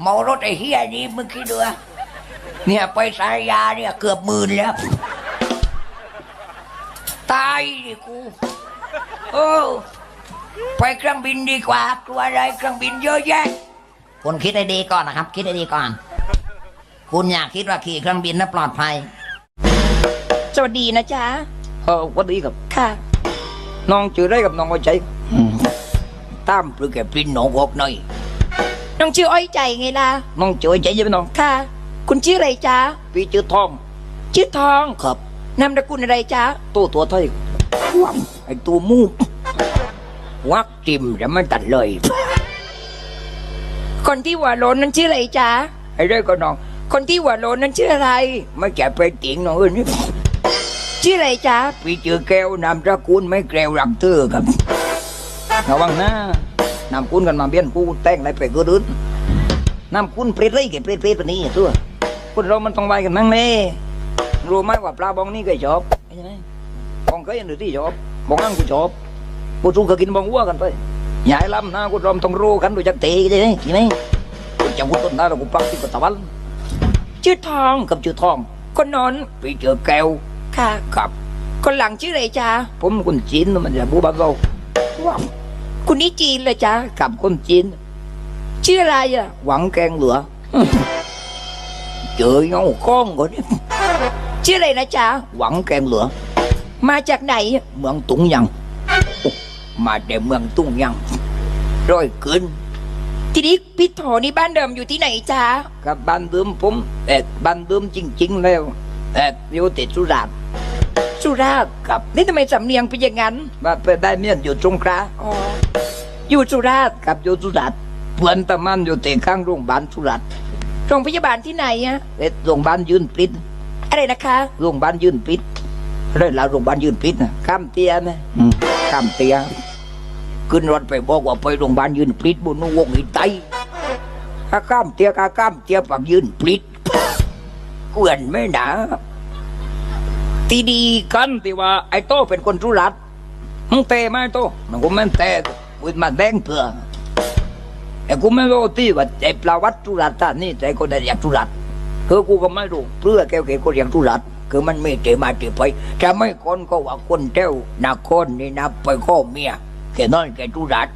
เมารถไอ้เฮียนี่มึงคิดดูอะเนี่ยไปสายยาเนี่ยเกือบหมื่นแล้ว ตายดิกูโอ้ไปเครื่องบินดีกว่ากลัวอะไรเครื่องบินเยอะแยะคุณคิดให้ดีก่อนนะครับ คิดให้ดีก่อน คุณอยากคิดว่าขี่เครื่องบินน่ะปลอดภัย สวัสดีนะจ๊ะเออวันดีครับค่ะ น้องชื่อได้กับน้องว่าใจตามปรือแกปรินหนองออกหน่อย น้องชื่ออ้อยใจไงล่ะน้องชื่อใจใช่ไหมน้องค่ะ คุณชื่ออะไรจ๊ะพี่ชื่อทอง ชื่อทองครับนามสกุลอะไรจ๊ะตัวตัวไทยว้าวไอ้ตัวมูกวักจิมจะไม่ตัดเลย คนที่หัวโลนนั้นชื่ออะไรจ๊ะไอ้ได้ก็น้อง คนที่หัวโลนนั้นชื่ออะไร ไม่แก่ไปติงน้องเอ้ยนี่ชื่ออะไรจ๊ะพี่ชื่อแก้วนามสกุลไม่แก้วรักเธอครับระวังนะ นามคุณกันมาเบี้ยนกูแต่งอะไรไปก็ดื้นามคุณเปรตไรแกเปรตเปรตปานนี้ตัวคนเรามันต้องไว้กันนั่งเน่รู้ไหมว่าปลาบองนี่เคยชอบใช่ไหมบองเคยอันหรือที่ชอบบองอังกูชอบกูสู้ก็กินบองวัวกันไปอย่าให้ล้ำนะกูรอมต้องรู้กันดูจักเตะใช่ไหมใช่ไหมกูจะกูต้นได้แล้วกูปักที่กูตะวันชื่อทองกับชื่อทองคนนอนพี่เจอแก้วค่ะครับคนหลังชื่ออะไรจ๊ะผมคนจีนมันจะบูบาโกว้าว คุณนี่จีนเลยจ๊ะกับคนจีน ชื่ออะไรอะ หวังแกงเหลือ เจอเงาก้องก่อนเนี่ยชื่ออะไรนะจ๊ะหวังแกงเหลือ มาจากไหน เมืองตุงยังโอ้มาแต่เมืองตุงยังร้อยเกินทีนี้พี่โถนี่บ้านเดิมอยู่ที่ไหนจ๊ะกับบ้านเดิมผมแต่บ้านเดิมจริง ๆ แล้วแต่อยู่ติดสุราษฎร์ สุราษฎร์กับ นี่ทำไมสำเนียงเป็นอย่างนั้นมาไปได้เมียนอยู่ตรงกลางอ๋ออยู่สุราษฎร์กับอยู่สุราษฎร์เพื่อนตะมันอยู่แต่ข้างโรงพยาบาลสุราษฎร์โรงพยาบาลที่ไหนอะแต่โรงพยาบาลยืนปิดอะไรนะคะโรงพยาบาลยืนปิดเรื่องราวโรงพยาบาลยืนปิดนะข้ามเตียนะอืมข้ามเตียขึ้นรถไปบอกว่าไปโรงพยาบาลยืนปิดบนวงอีไตข้าข้ามเตียข้าข้ามเตียปักยืนปิดกวนไม่หนา ตีดีกันตีว่าไอ้โตเป็นคนทุรัดมึงเตะไหมโตมันกูไม่เตะกูมาแดงเถื่อไอ้กูไม่รู้ที่ว่าไอ้ปลาวัดทุรัดท่านนี่แต่คนได้อยากทุรัดคือกูก็ไม่รู้เพื่อแกเกก็เรียงทุรัดคือมันไม่เจมาเจไปจะไม่คนก็ว่าคนเจ้านาคนนี่นะไปข้อเมียแค่นั้นแกทุรัด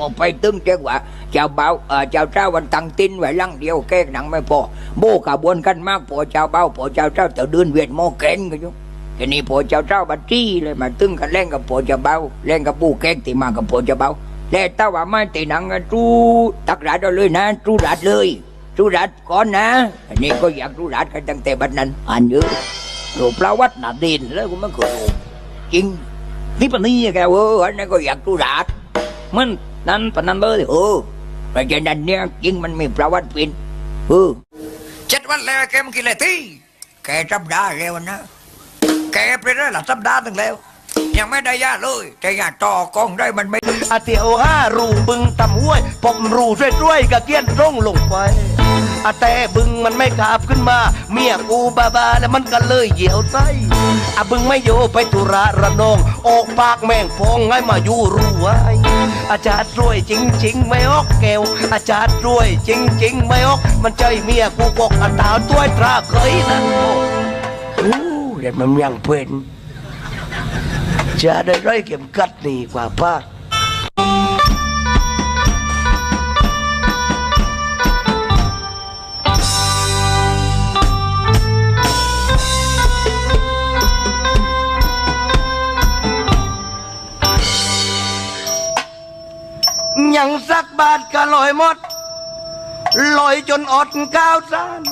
พอไปตึงเจ้าว่าเจ้าเบาเออเจ้าเจ้าวันตังตินไว้ลังเดียวแก้หนังไม่พอโบกระบวนกันมากพอเจ้าเบาพอเจ้าเจ้าแต่เดินเวียนโมแกนกันอยู่ทีนี้พอเจ้าเจ้าบัตจี้เลยมาตึงกันแล่งกับพอเจ้าเบาแล่งกับปูแกงตีมากับพอเจ้าเบาแล้วถ้าว่าไม่ตีหนังกันจูตักรัดเอาเลยนะจูรัดเลยสุรัตก่อนนะอันนี้ก็อยากสุรัตกันตั้งแต่บัดนั้นอ่านเยอะรูปประวัตินาดินแล้วก็ไม่เคยจริงนี่ปนี้แกเอออันนี้ก็อยากสุรัตมัน นั้นปนนั้นเลยเออเพราะฉะนั้นเนี่ยจริงมันมีประวัติเป็นเออเจ็ดวันแล้วแกมันกินอะไรที่แกสัปดาห์แล้วนะแกไปได้หลัสัปดาห์ถึงแล้วยังไม่ได้ยาเลยแต่ยาต่อกองได้มันไม่อาเตียวห้ารูบึงตำห้วยผมรูช่วยช่วยๆกะเกี้ยนร่งลงไป อาแต่บึงมันไม่ขาบขึ้นมา เมียกูบาบาแล้วมันก็เลยเหี่ยวไส้อาบึงไม่โยไปตุระระนอง ออกปากแม่งพองให้มาอยู่รู้ไว้อาจารย์รวยจริง ๆ ไม่ออกแก้วอาจารย์รวยจริง ๆ ไม่ออก มันใจเมียกูกอกอัตราตัวตราเคยนั่นโอ้เด็กมันยังเป็นจะได้ร้อยเข็มกัดนี่กว่าป้า บาทก็ลอยหมดลอยจนอดก้าวสาน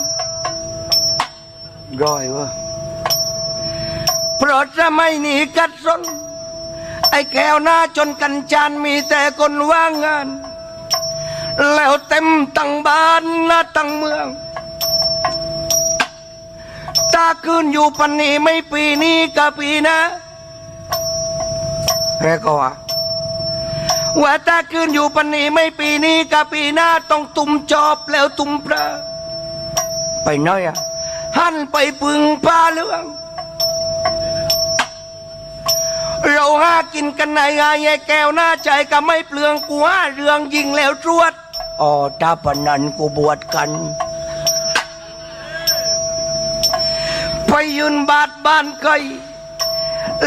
ร้อยวะเพราะจะไม่หนีกัดสน ไอ้แก้วหน้าจนกันจานมีแต่คนว่างงาน แล้วเต็มตั้งบ้านหน้าตั้งเมือง ตาคืนอยู่ปันนี้ไม่ปีนี้ก็ปีนะแรกก็ว่า ว่าตาคืนอยู่ปันนี้ไม่ปีนี้กับปีหน้าต้องตุ่มจอบแล้วตุ่มปลาไปน้อยอะหันไปปึงปลาเหลืองเราห้ากินกันในงายแก้วหน้าใจก็ไม่เปลืองกูห้าเรื่องยิงแล้วจวดอ๋อถ้าปนันกูบวชกันไปยืนบาดบ้านไกล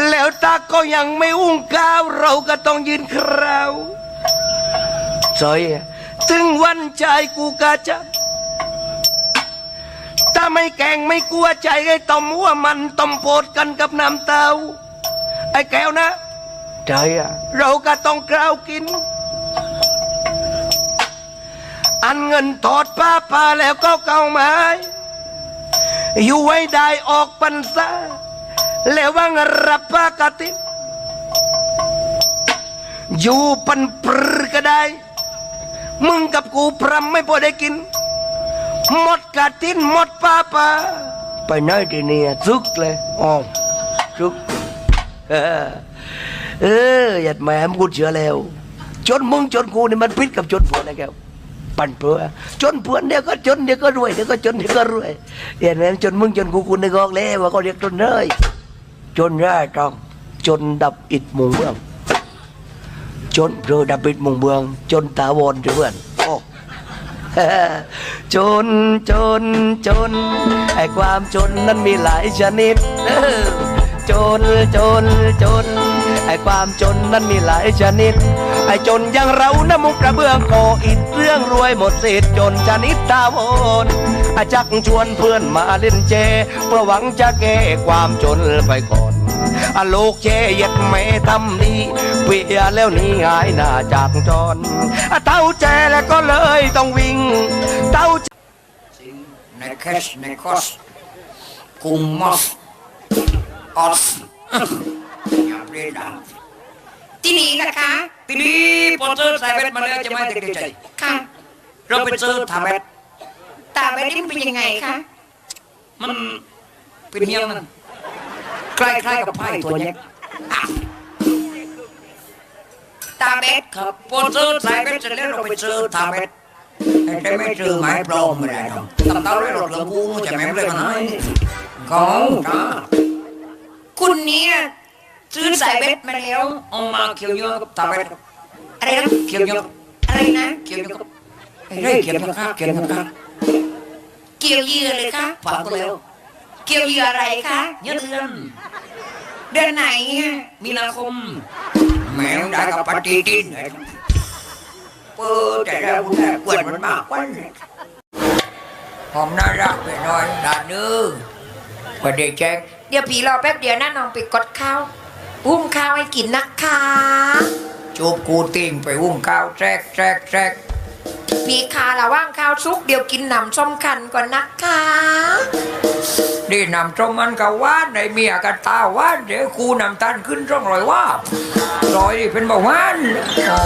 แล้วตาก็ยังไม่อุ้งก้าวเราก็ต้องยืนคราวสอยถึงวันใจกูกะจะถ้าไม่แกงไม่กลัวใจไอ้ต้มหัว่ามันต้มโพดกันกับน้ำเต้าไอ้แก้วนะใจอะเราก็ต้องกล้าวกิน อันเงินทอดป้าปาแล้วก็เก่าไม้อยู่ไว้ได้ออกปันษา แล้วว่างรับปากตินอยู่ปันปรก็ได้ มึงกับกูพรำไม่พอได้กิน หมดกาตินหมดป้าปาไปไหนทีนี่ซึกเลยอ๋อซึกเออเออหยัดแหม่มกูเชื่อแล้วจนมึงจนกูนี่มันพิษกับจนผัวนะแกวปั่นเพื่อจนผัวเดี๋ยวก็จนเดี๋ยวก็รวยเดี๋ยวก็จนเดี๋ยวก็รวยเห็นไหมจนมึงจนกูกูนึกออกแล้วว่าเขาเรียกจนเลย จนได้ต้องจนดับอิดมุงเมืองจนเรือดับอิดมุงเมือง จนตาวอนเพื่อนโอ้จนจนจนไอ้ความจนนั้นมีหลายชนิดจนจนจนไอ้ความจนนั้นมีหลายชนิด อ้จนอย่างเรานะมุกกระเบื้องก่ออิฐเรื่องรวยหมดสิทธิ์จนชนิดตาวนอาจักชวนเพื่อนมาเล่นเจเพื่อหวังจะแก้ความจนไปก่อนอะโลกเชย็ดไม่ทำดีเปียแล้วหนี่หายหน้าจากจรอะเต้าแจแล้วก็เลยต้องวิ่ง เต้าในแคชในคอสกุมมอสออสอย่าเปลี่ยดังที่นี่นะคะ ทีนี้พอเจอสายเบ็ดมาแล้วจะไม่ติดใจค่ะเราไปเจอทาเบ็ดตาเบ็ดนี่มันเป็นยังไงคะมันเป็นเงี้ยมันคล้ายๆกับไพ่ตัวเนี้ยตาเบ็ดครับพอเจอสายเบ็ดเสร็จแล้วเราไปเจอทาเบ็ดแต่ไม่เจอไม้ปลอมไม่ได้หรอกตับเต้าได้หลอดเหลืองกูจะไม่เลยกันไหนเขาจ้าคุณเนี่ย ซื้อสายเบ็ดมาแล้วเอามาเขียวเยอะกับทาเบ็ดอะไรนะเขียวเยอะอะไรนะเขียวเยอะกับเฮ้ยเขียวเยอะครับเขียวเยอะครับเกี่ยวเหยื่อเลยคะฝากตัวเร็วเกี่ยวเหยื่ออะไรคะเยอะเดือนเดือนไหนอะมีนาคมแมวได้กับปฏิทินเปิดแต่แล้วคุณแม่กวนมันมากกว่าผมน่ารักไปหน่อยดานื้อประเดี๋ยวแจ้งเดี๋ยวผีรอแป๊บเดียวนะน้องไปกดข้าว อุ้มข้าวให้กินนะคะจูบกูติ่งไปอุ้มข้าวแทรกแทรกแทรกผีคาระว่างข้าวซุกเดี๋ยวกินหนำส้มคันก่อนนะคะดีนำตรงมันก็ว่านในเมียกันตาว่านเดี๋ยวกูนำตันขึ้นร่องรอยว่าบรอยนี่เป็นเบาหวานอ๋อ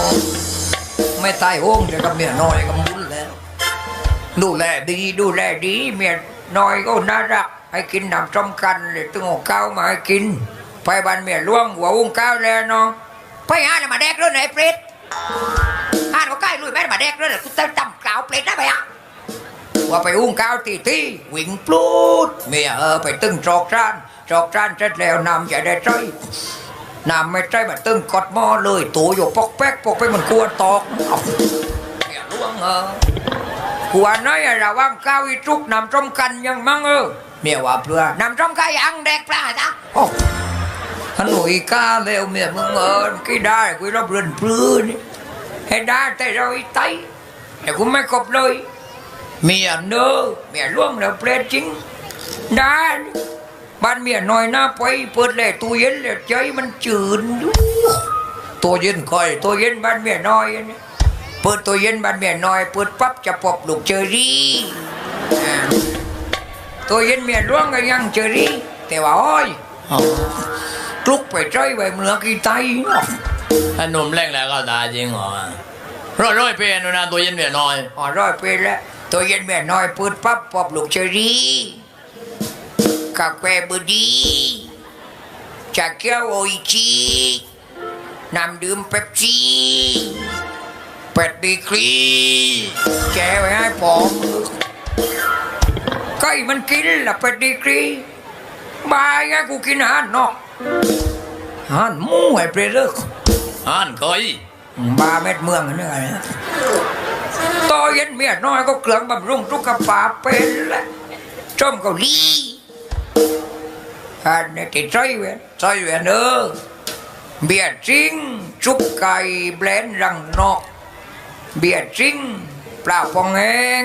ไม่ตายโห้งแต่กับเมียน้อยก็มุนแล้ว ดูแลดีดูแลดี เมียน้อยก็น่ารักให้กินน้ำส้มกันเลยตึงเอาข้าวมาให้กิน ไปบ้านเมียหล่วงหัวอุ้งข้าวแล้วเนาะไปหาอะไรมาแดกเรื่องไหนเปรตหาเขาใกล้ลุยแม่มาแดกเรื่องไหนกูเต้นจำกล่าวเปรตได้ไหมอะว่าไปอุ้งข้าวตีที่วิ่งปลูดเมียเออไปตึงจอกจานจอกจานเสร็จแล้วน้ำจะได้ใจนำไม่ใจมาตึงกดหม้อเลยตัวอยู่ปอกแป๊กปอกไปมันกลัวตอกเอาเมียหล่วงเออหัวน้อยอะระวังก้าวอีทุกนำจมกันยังมั่งเออเมียว่าเพื่อนำส้มกายังแดกปลาจ้ะ หนุ่ยก้าเร็วเมียมึงเอินกี่ได้กูรับเรือนปลื้นให้ได้แต่เราอีไตแต่กูไม่กบเลยเมียเนอเมียล่วงแล้วเปรตจริงได้บ้านเมียน้อยหน้าไปเปิดเลยตู้เย็นเลยใจมันจืดอยู่ตัวเย็นคอยตัวเย็นบ้านเมียน้อยอันนี้เปิดตัวเย็นบ้านเมียน้อยเปิดปั๊บจะปอบลูกเจอรี่ตัวเย็นเมียล่วงก็ยังเจอรี่แต่ว่าอ้อย กลุกไปใจไปเมือกี่ไตถ้าหนุ่มแรกแล้วก็ตายจริงเหรอร้อยร้อยๆเป็นนะตัวเย็นเบียดน้อยอ๋อร้อยปีแล้วตัวเย็นเมียน้อยเปิดปั๊บปอบลูกเจอรี่กาแฟบดีชาเขียวโออิชิน้ำดื่มเป๊ปซี่เป็ดดีกรีแกไว้ให้ผมก็อีมันกินละเป็ดดีกรี บายไงกูกินอาหารนอกอาหารหมูไอ้เปรตเลิกอ่านเคยบาเม็ดเมืองอันนี่ไงนะต่อเย็นเมียน้อยก็เครื่องบำรุงทุกขภาพเป็นแหละจอมเกาหลีอันนี้ติดใจเวียนใจเวียนเออเบียร์จริงชุบไก่แบรนด์รังนอกเบียร์จริงปลาปองแหง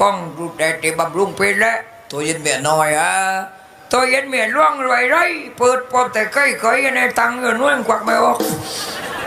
กล้องดูแต่ติบำรุงเป็นแล้วตัวเย็นเมียน้อยอะ ตัวเย็นเมียล่วงรวยไรเปิดปอบแต่ใกล้เคยในตังเงินน้วนกวักไม่ออก